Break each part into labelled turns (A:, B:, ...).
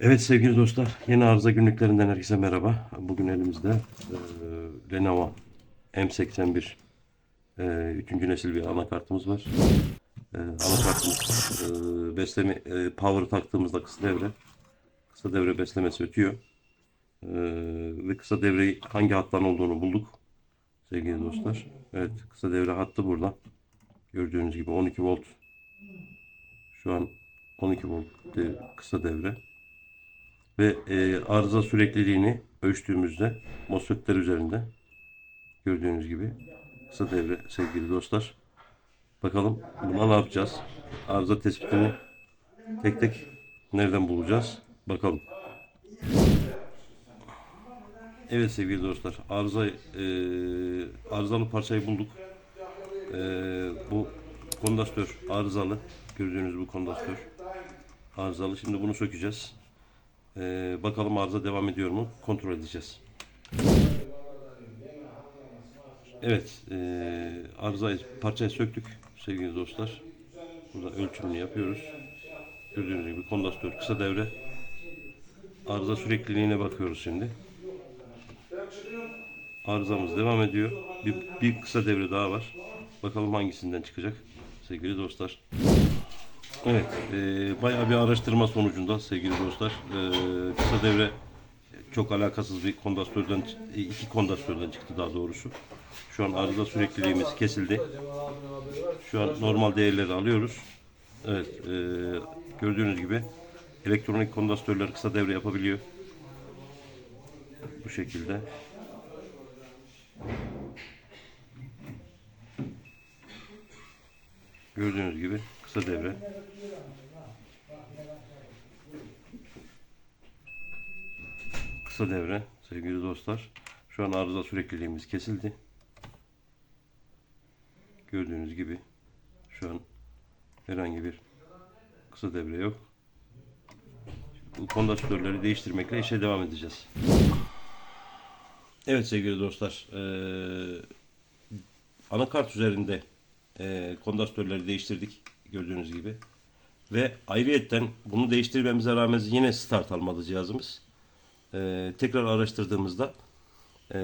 A: Evet sevgili dostlar, yeni arıza günlüklerinden herkese merhaba. Bugün elimizde e, Lenovo M81 e, 3. nesil bir anakartımız var. E, anakartımız e, besleme, e, power taktığımızda kısa devre, kısa devre beslemesi ötüyor. E, ve kısa devreyi hangi hattan olduğunu bulduk sevgili dostlar. Evet, kısa devre hattı burada. Gördüğünüz gibi 12 volt. Şu an 12 volt kısa devre ve e, arıza sürekliliğini ölçtüğümüzde MOSFET'ler üzerinde gördüğünüz gibi kısa devre sevgili dostlar. Bakalım buna ne yapacağız? Arıza tespitini tek tek nereden bulacağız? Bakalım. Evet sevgili dostlar, arıza e, arızalı parçayı bulduk. E, bu kondansatör arızalı. Gördüğünüz bu kondansatör arızalı. Şimdi bunu sökeceğiz. Ee, bakalım arıza devam ediyor mu? Kontrol edeceğiz. Evet, e, arızayı, parçayı söktük sevgili dostlar. Burada ölçümünü yapıyoruz. Gördüğünüz gibi kondansatör kısa devre. Arıza sürekliliğine bakıyoruz şimdi. Arızamız devam ediyor. Bir, bir kısa devre daha var. Bakalım hangisinden çıkacak sevgili dostlar. Evet, e, bayağı bir araştırma sonucunda sevgili dostlar, e, kısa devre çok alakasız bir kondansatörden, e, iki kondansatörden çıktı daha doğrusu. Şu an arıza sürekliliğimiz kesildi. Şu an normal değerleri alıyoruz. Evet, e, gördüğünüz gibi elektronik kondansatörler kısa devre yapabiliyor. Bu şekilde. Gördüğünüz gibi kısa devre. Kısa devre sevgili dostlar. Şu an arıza sürekliliğimiz kesildi. Gördüğünüz gibi şu an herhangi bir kısa devre yok. Bu kondansatörleri değiştirmekle işe devam edeceğiz. Evet sevgili dostlar. eee anakart üzerinde e, kondansatörleri değiştirdik gördüğünüz gibi. Ve ayrıyetten bunu değiştirmemize rağmen yine start almadı cihazımız. E, tekrar araştırdığımızda e,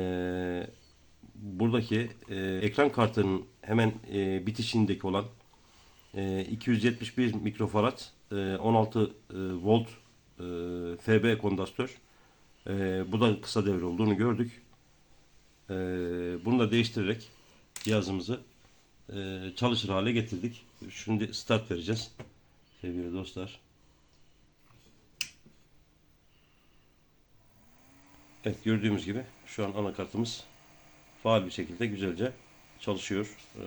A: buradaki e, ekran kartının hemen e, bitişindeki olan e, 271 mikrofarad e, 16 e, volt e, FB kondansatör e, bu da kısa devre olduğunu gördük. E, bunu da değiştirerek cihazımızı çalışır hale getirdik. Şimdi start vereceğiz sevgili dostlar. Evet gördüğümüz gibi şu an anakartımız faal bir şekilde güzelce çalışıyor. Ee,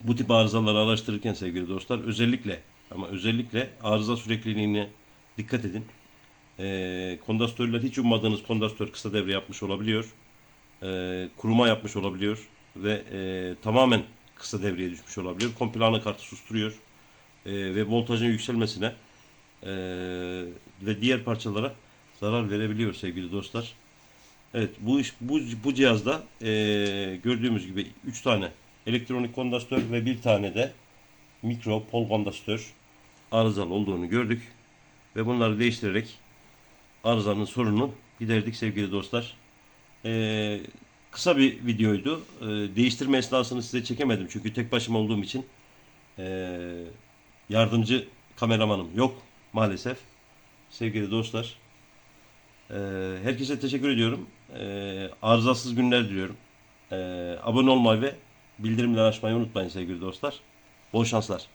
A: bu tip arızaları araştırırken sevgili dostlar özellikle ama özellikle arıza sürekliliğine dikkat edin. Ee, kondansatörler hiç ummadığınız kondansatör kısa devre yapmış olabiliyor e, kuruma yapmış olabiliyor ve e, tamamen kısa devreye düşmüş olabiliyor. Komple anakartı susturuyor e, ve voltajın yükselmesine e, ve diğer parçalara zarar verebiliyor sevgili dostlar. Evet bu iş bu, bu cihazda e, gördüğümüz gibi 3 tane elektronik kondansatör ve bir tane de mikro pol kondansatör arızalı olduğunu gördük ve bunları değiştirerek arızanın sorununu giderdik sevgili dostlar. Ee, kısa bir videoydu. Ee, değiştirme esnasını size çekemedim çünkü tek başıma olduğum için ee, yardımcı kameramanım yok maalesef. Sevgili dostlar, ee, herkese teşekkür ediyorum. Ee, arızasız günler diliyorum. Ee, abone olmayı ve bildirimleri açmayı unutmayın sevgili dostlar. Bol şanslar.